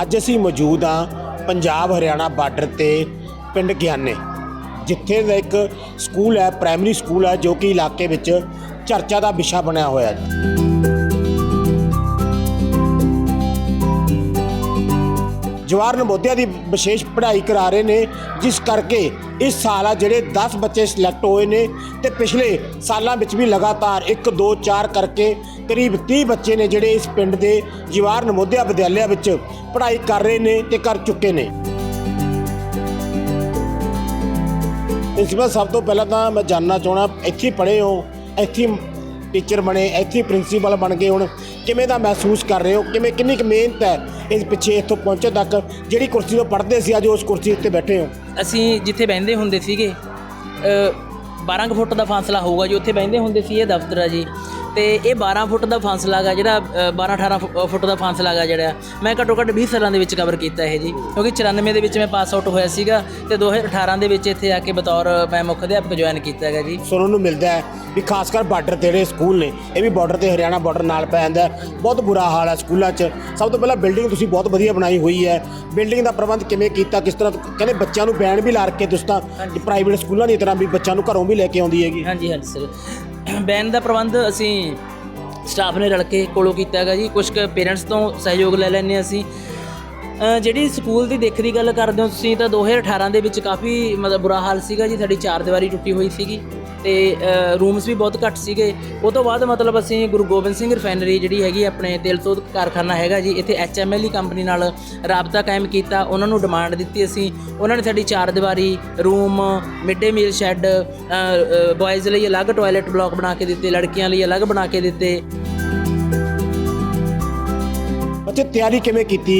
ਅੱਜ ਅਸੀਂ ਮੌਜੂਦ ਹਾਂ ਪੰਜਾਬ ਹਰਿਆਣਾ ਬਾਰਡਰ ਤੇ ਪਿੰਡ ਗਿਆਨੇ, ਜਿੱਥੇ ਦਾ ਇੱਕ ਸਕੂਲ ਹੈ ਪ੍ਰਾਇਮਰੀ ਸਕੂਲ ਹੈ, ਜੋ ਕਿ ਇਲਾਕੇ ਵਿੱਚ ਚਰਚਾ ਦਾ ਵਿਸ਼ਾ ਬਣਿਆ ਹੋਇਆ ਹੈ। ਜਵਾਹਰ ਨਵੋਦਿਆ ਦੀ ਵਿਸ਼ੇਸ਼ ਪੜ੍ਹਾਈ ਕਰਾ ਰਹੇ ਨੇ, ਜਿਸ ਕਰਕੇ ਇਸ ਸਾਲ ਆ ਜਿਹੜੇ 10 ਬੱਚੇ ਸਿਲੈਕਟ ਹੋਏ ਨੇ ਤੇ ਪਿਛਲੇ ਸਾਲਾਂ ਵਿੱਚ ਵੀ ਲਗਾਤਾਰ 1 2 4 ਕਰਕੇ ਕਰੀਬ 30 ਬੱਚੇ ਨੇ ਜਿਹੜੇ ਇਸ ਪਿੰਡ ਦੇ ਜਵਾਰ ਨਵੋਦਿਆ ਵਿਦਿਆਲਿਆ ਵਿੱਚ ਪੜ੍ਹਾਈ ਕਰ ਰਹੇ ਨੇ ਤੇ ਕਰ ਚੁੱਕੇ ਨੇ। ਪ੍ਰਿੰਸੀਪਲ ਸਭ ਤੋਂ ਪਹਿਲਾਂ ਤਾਂ ਮੈਂ ਜਾਨਣਾ ਚਾਹਣਾ ਇੱਥੇ ਪੜ੍ਹੇ ਹੋ, ਇੱਥੇ ਟੀਚਰ ਬਣੇ, ਇੱਥੇ ਪ੍ਰਿੰਸੀਪਲ ਬਣ ਗਏ ਹੁਣ। ਕਿਵੇਂ ਦਾ ਮਹਿਸੂਸ ਕਰ ਰਹੇ ਹੋ? ਕਿਵੇਂ, ਕਿੰਨੀ ਕੁ ਮਿਹਨਤ ਹੈ ਇਸ ਪਿੱਛੇ ਇੱਥੋਂ ਪਹੁੰਚਣ ਤੱਕ? ਜਿਹੜੀ ਕੁਰਸੀ ਤੋਂ ਪੜ੍ਹਦੇ ਸੀ ਅੱਜ ਉਸ ਕੁਰਸੀ ਉੱਤੇ ਬੈਠੇ ਹੋ? ਅਸੀਂ ਜਿੱਥੇ ਬਹਿੰਦੇ ਹੁੰਦੇ ਸੀਗੇ 12 ਕੁ ਫੁੱਟ ਦਾ ਫਾਸਲਾ ਹੋਊਗਾ ਜੀ ਉੱਥੇ ਬਹਿੰਦੇ ਹੁੰਦੇ ਸੀ ਇਹ ਦਫ਼ਤਰ ਆ ਜੀ। ਤੇ ਇਹ 12 ਫੁੱਟ ਦਾ ਫਾਸਲਾ ਗਾ ਜਿਹੜਾ 12 18 ਫੁ- ਫੁੱਟ ਦਾ ਫਾਸਲਾ ਗਾ ਜਿਹੜਾ। ਮੈਂ ਘੱਟੋ ਘੱਟ 20 ਸਾਲਾਂ ਦੇ ਵਿੱਚ ਕਵਰ ਕੀਤਾ ਇਹ ਜੀ ਕਿਉਂਕਿ 94 ਦੇ ਵਿੱਚ ਮੈਂ ਪਾਸ ਆਊਟ ਹੋਇਆ ਸੀਗਾ ਤੇ 2018 ਦੇ ਵਿੱਚ ਇੱਥੇ ਆ ਕੇ ਬਤੌਰ ਮੈਂ ਮੁੱਖ ਅਧਿਆਪਕ ਜੁਆਇਨ ਕੀਤਾ ਹੈਗਾ ਜੀ। ਸੁਣਨ ਨੂੰ ਮਿਲਦਾ ਹੈ ਵੀ ਖਾਸ ਕਰ ਬਾਰਡਰ ਤੇ ਜਿਹੜੇ ਸਕੂਲ ਨੇ ਇਹ ਵੀ ਬਾਰਡਰ ਤੇ ਹਰਿਆਣਾ ਬਾਰਡਰ ਨਾਲ ਪੈ ਜਾਂਦਾ। ਬਹੁਤ ਬੁਰਾ ਹਾਲ ਹੈ ਸਕੂਲਾਂ 'ਚ। ਸਭ ਤੋਂ ਪਹਿਲਾਂ ਬਿਲਡਿੰਗ ਤੁਸੀਂ ਬਹੁਤ ਵਧੀਆ ਬਣਾਈ ਹੋਈ ਹੈ। ਬਿਲਡਿੰਗ ਦਾ ਪ੍ਰਬੰਧ ਕਿਵੇਂ ਕੀਤਾ ਕਿਸ ਤਰ੍ਹਾਂ ਕਹਿੰਦੇ ਬੱਚਿਆਂ ਨੂੰ ਬੈਣ ਵੀ ਲਾ ਰੱਖੇ ਤੁਸੀਂ ਤਾਂ ਪ੍ਰਾਈਵੇਟ ਸਕੂਲਾਂ ਦੀ ਤਰ੍ਹਾਂ ਵੀ ਬੱਚਿਆਂ ਨੂੰ ਘਰੋਂ ਵੀ ਲੈ ਕੇ ਆਉਂਦੀ ਹੈਗੀ। ਹਾਂਜੀ ਹਾਂਜੀ, ਸਰ। ਬੈਨ ਦਾ ਪ੍ਰਬੰਧ ਅਸੀਂ ਸਟਾਫ ਨੇ ਰਲ ਕੇ ਕੋਲੋਂ ਕੀਤਾ ਹੈਗਾ ਜੀ। ਕੁਝ ਕੁ ਪੇਰੈਂਟਸ ਤੋਂ ਸਹਿਯੋਗ ਲੈ ਲੈਂਦੇ ਹਾਂ ਅਸੀਂ। ਜਿਹੜੀ ਸਕੂਲ ਦੀ ਦੇਖ ਦੀ ਗੱਲ ਕਰਦੇ ਹੋ ਤੁਸੀਂ, ਤਾਂ 2018 ਦੇ ਵਿੱਚ ਕਾਫੀ ਮਤਲਬ ਬੁਰਾ ਹਾਲ ਸੀਗਾ ਜੀ, ਸਾਡੀ ਚਾਰ ਦੀਵਾਰੀ ਟੁੱਟੀ ਹੋਈ ਸੀਗੀ ਤੇ ਰੂਮਸ ਵੀ ਬਹੁਤ ਘੱਟ ਸੀਗੇ। ਉਹ ਤੋਂ ਬਾਅਦ ਮਤਲਬ ਅਸੀਂ ਗੁਰੂ ਗੋਬਿੰਦ ਸਿੰਘ ਰਿਫਾਈਨਰੀ ਜਿਹੜੀ ਹੈਗੀ ਆਪਣੇ ਤੇਲ ਤੋਂ ਕਾਰਖਾਨਾ ਹੈਗਾ ਜੀ, ਇੱਥੇ ਐਚਐਮਐਲ ਕੰਪਨੀ ਨਾਲ ਰਾਬਤਾ ਕਾਇਮ ਕੀਤਾ, ਉਹਨਾਂ ਨੂੰ ਡਿਮਾਂਡ ਦਿੱਤੀ ਅਸੀਂ। ਉਹਨਾਂ ਨੇ ਸਾਡੀ ਚਾਰ ਦੀਵਾਰੀ room mid day meal shed boys ਲਈ ਅਲੱਗ ਟਾਇਲਟ ਬਲਾਕ ਬਣਾ ਕੇ ਦਿੱਤੇ, ਲੜਕੀਆਂ ਲਈ ਅਲੱਗ ਬਣਾ ਕੇ ਦਿੱਤੇ। ਬੱਚੇ ਤਿਆਰੀ ਕਿਵੇਂ ਕੀਤੀ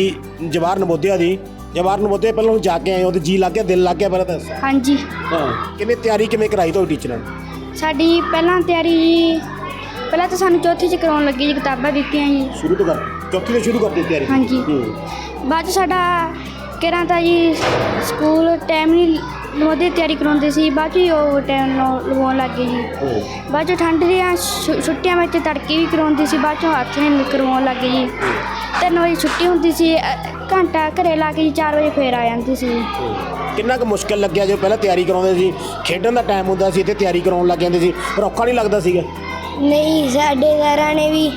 ਜਵਾਹਰ ਨਵੋਦਿਆ ਦੀ? ਜਵਾਹਰ ਨਵੋਦਿਆ ਪਹਿਲਾਂ ਹੁਣ ਜਾ ਕੇ ਆਏ ਹੋ ਤੇ ਜੀ ਲੱਗ ਗਿਆ ਦਿਲ ਲੱਗ ਗਿਆ ਪਹਿਲਾਂ ਤਾਂ ਹਾਂਜੀ। ਹਾਂ ਕਿਵੇਂ ਤਿਆਰੀ ਕਿਵੇਂ ਕਰਾਈ ਤੁਹਾਡੀ ਟੀਚਰਾਂ ਨੇ? ਸਾਡੀ ਪਹਿਲਾਂ ਤਿਆਰੀ ਜੀ ਪਹਿਲਾਂ ਤਾਂ ਸਾਨੂੰ ਚੌਥੀ ਚ ਕਰਾਉਣ ਲੱਗੀ ਜੀ ਕਿਤਾਬਾਂ ਦਿੱਤੀਆਂ ਜੀ। ਸ਼ੁਰੂ ਤੋਂ ਕਰ ਚੌਥੀ ਤੋਂ ਸ਼ੁਰੂ ਕਰਦੇ ਤਿਆਰੀ। ਹਾਂਜੀ। ਹੂੰ। ਬਾਅਦ 'ਚ ਸਾਡਾ ਕਿਹੜਾ ਤਾਂ ਜੀ ਸਕੂਲ ਟਾਈਮ ਨਹੀਂ ਲਵਾਉਂਦੇ ਤਿਆਰੀ ਕਰਾਉਂਦੇ ਸੀ ਬਾਅਦ 'ਚ ਹੀ ਉਹ ਟਾਈਮ ਲਵਾਉਣ ਲੱਗ ਗਏ ਜੀ। ਬਾਅਦ 'ਚ ਠੰਡ ਦੀਆਂ ਛੁ- ਛੁੱਟੀਆਂ ਵਿੱਚ ਤੜਕੇ ਵੀ ਕਰਾਉਂਦੇ ਸੀ ਬਾਅਦ 'ਚੋਂ ਹੱਥ ਨਹੀਂ ਕਰਵਾਉਣ ਲੱਗ ਗਏ ਜੀ। ਤਿੰਨ ਵਜੇ ਛੁੱਟੀ ਹੁੰਦੀ ਸੀ ਅ, ਘੰਟਾ ਘਰੇ ਲਾ ਕੇ ਜੀ 4 ਵਜੇ ਫੇਰ ਆ ਜਾਂਦੀ ਸੀ। ਕਿੰਨਾ ਕੁ ਮੁਸ਼ਕਲ ਲੱਗਿਆ ਜੋ ਪਹਿਲਾਂ ਤਿਆਰੀ ਕਰਾਉਂਦੇ ਸੀ? ਖੇਡਣ ਦਾ ਟਾਈਮ ਹੁੰਦਾ ਸੀ ਇੱਥੇ ਤਿਆਰੀ ਕਰਾਉਣ ਲੱਗ ਜਾਂਦੇ ਸੀ। ਪਰ ਔਖਾ ਨਹੀਂ ਲੱਗਦਾ ਸੀਗਾ? ਨਹੀਂ ਸਾਡੇ ਸਰਾਂ ਨੇ ਵੀ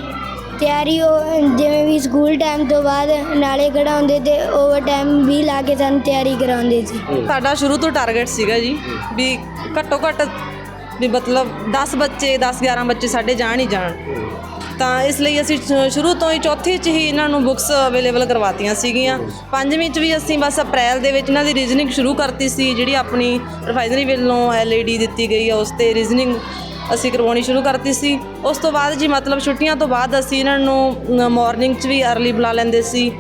ਤਿਆਰੀ ਉਹ ਜਿਵੇਂ ਵੀ ਸਕੂਲ ਟਾਈਮ ਤੋਂ ਬਾਅਦ ਨਾਲੇ ਕਢਾਉਂਦੇ ਤੇ ਓਵਰ ਟਾਈਮ ਵੀ ਲਾ ਕੇ ਸਾਨੂੰ ਤਿਆਰੀ ਕਰਾਉਂਦੇ ਸੀ। ਸਾਡਾ ਸ਼ੁਰੂ ਤੋਂ ਟਾਰਗੇਟ ਸੀਗਾ ਜੀ ਵੀ ਘੱਟੋ ਘੱਟ ਵੀ ਮਤਲਬ 10 ਬੱਚੇ 10 11 ਬੱਚੇ ਸਾਡੇ ਜਾਣ ਹੀ ਜਾਣ। ਤਾਂ ਇਸ ਲਈ ਅਸੀਂ ਸ਼ੁਰੂ ਤੋਂ ਹੀ ਚੌਥੀ 'ਚ ਹੀ ਇਹਨਾਂ ਨੂੰ ਬੁੱਕਸ ਅਵੇਲੇਬਲ ਕਰਵਾਤੀਆਂ ਸੀਗੀਆਂ। ਪੰਜਵੀਂ 'ਚ ਵੀ ਅਸੀਂ ਬਸ ਅਪ੍ਰੈਲ ਦੇ ਵਿੱਚ ਇਹਨਾਂ ਦੀ ਰੀਜ਼ਨਿੰਗ ਸ਼ੁਰੂ ਕਰਤੀ ਸੀ ਜਿਹੜੀ ਆਪਣੀ ਰਿਫਾਈਨਰੀ ਵੱਲੋਂ ਐਲਈਡੀ ਦਿੱਤੀ ਗਈ ਹੈ ਉਸ ਤੇ ਰੀਜ਼ਨਿੰਗ ਅਸੀਂ ਕਰਵਾਉਣੀ ਸ਼ੁਰੂ ਕਰਤੀ ਸੀ। ਉਸ ਤੋਂ ਬਾਅਦ ਜੀ ਮਤਲਬ ਛੁੱਟੀਆਂ ਤੋਂ ਬਾਅਦ ਅਸੀਂ ਇਹਨਾਂ ਨੂੰ ਮਾਰਨਿੰਗ 'ਚ ਵੀ ਅਰਲੀ ਬੁਲਾ ਲੈਂਦੇ ਸੀ।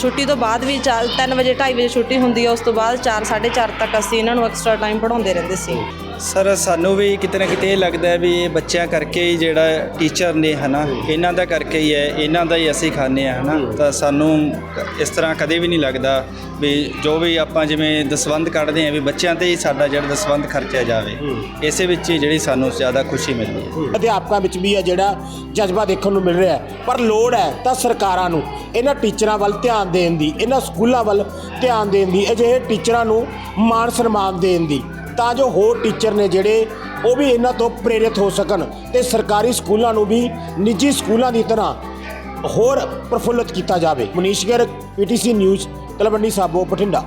ਛੁੱਟੀ ਤੋਂ ਬਾਅਦ ਵੀ 3 ਵਜੇ 2:30 ਵਜੇ ਛੁੱਟੀ ਹੁੰਦੀ ਹੈ ਉਸ ਤੋਂ ਬਾਅਦ 4 4:30 ਤੱਕ ਅਸੀਂ ਇਹਨਾਂ ਨੂੰ ਐਕਸਟਰਾ ਟਾਈਮ ਪੜਾਉਂਦੇ ਰਹਿੰਦੇ ਸੀ। ਸਰ ਸਾਨੂੰ ਵੀ ਕਿਤੇ ਨਾ ਕਿਤੇ ਇਹ ਲੱਗਦਾ ਹੈ ਵੀ ਇਹ ਬੱਚਿਆਂ ਕਰਕੇ ਹੀ ਜਿਹੜਾ ਟੀਚਰ ਨੇ ਹਨਾ ਇਹਨਾਂ ਦਾ ਕਰਕੇ ਹੀ ਹੈ ਇਹਨਾਂ ਦਾ ਹੀ ਅਸੀਂ ਖਾਂਦੇ ਆ ਹਨਾ। ਤਾਂ ਸਾਨੂੰ ਇਸ ਤਰ੍ਹਾਂ ਕਦੇ ਵੀ ਨਹੀਂ ਲੱਗਦਾ ਵੀ ਜੋ ਵੀ ਆਪਾਂ ਜਿਵੇਂ ਦਸਵੰਧ ਕੱਢਦੇ ਆ ਵੀ ਬੱਚਿਆਂ ਤੇ ਹੀ ਸਾਡਾ ਜਿਹੜਾ ਦਸਵੰਧ ਖਰਚਿਆ ਜਾਵੇ। ਇਸੇ ਵਿੱਚ ਹੀ ਜਿਹੜੀ ਸਾਨੂੰ ਜ਼ਿਆਦਾ ਖੁਸ਼ੀ ਮਿਲਦੀ ਹੈ। ਅਧਿਆਪਕਾਂ ਵਿੱਚ ਵੀ ਹੈ ਜਿਹੜਾ ਜਜ਼ਬਾ ਦੇਖਣ ਨੂੰ ਮਿਲ ਰਿਹਾ ਹੈ ਪਰ ਲੋੜ ਹੈ ਤਾਂ ਸਰਕਾਰਾਂ ਨੂੰ ਇਹਨਾਂ ਟੀਚਰਾਂ ਵੱਲ ਧਿਆਨ ਦੇਣ ਦੀ ਇਹਨਾਂ ਸਕੂਲਾਂ ਵੱਲ ਧਿਆਨ ਦੇਣ ਦੀ ਅਜਿਹੇ ਟੀਚਰਾਂ ਨੂੰ ਮਾਣ ਸਨਮਾਨ ਦੇਣ ਦੀ। ਤਾਂ ਜੋ ਹੋਰ ਟੀਚਰ ਨੇ ਜਿਹੜੇ, ਉਹ ਵੀ ਇਹਨਾਂ ਤੋਂ ਪ੍ਰੇਰਿਤ ਹੋ ਸਕਣ ਤੇ ਸਰਕਾਰੀ ਸਕੂਲਾਂ ਨੂੰ ਵੀ, ਨਿੱਜੀ ਸਕੂਲਾਂ ਦੀ ਤਰ੍ਹਾਂ ਹੋਰ ਪ੍ਰਫੁੱਲਤ ਕੀਤਾ ਜਾਵੇ। ਮਨੀਸ਼ ਗਰ ਪੀਟੀਸੀ ਨਿਊਜ਼ ਤਲਵੰਡੀ ਸਾਬੋ, ਬਠਿੰਡਾ।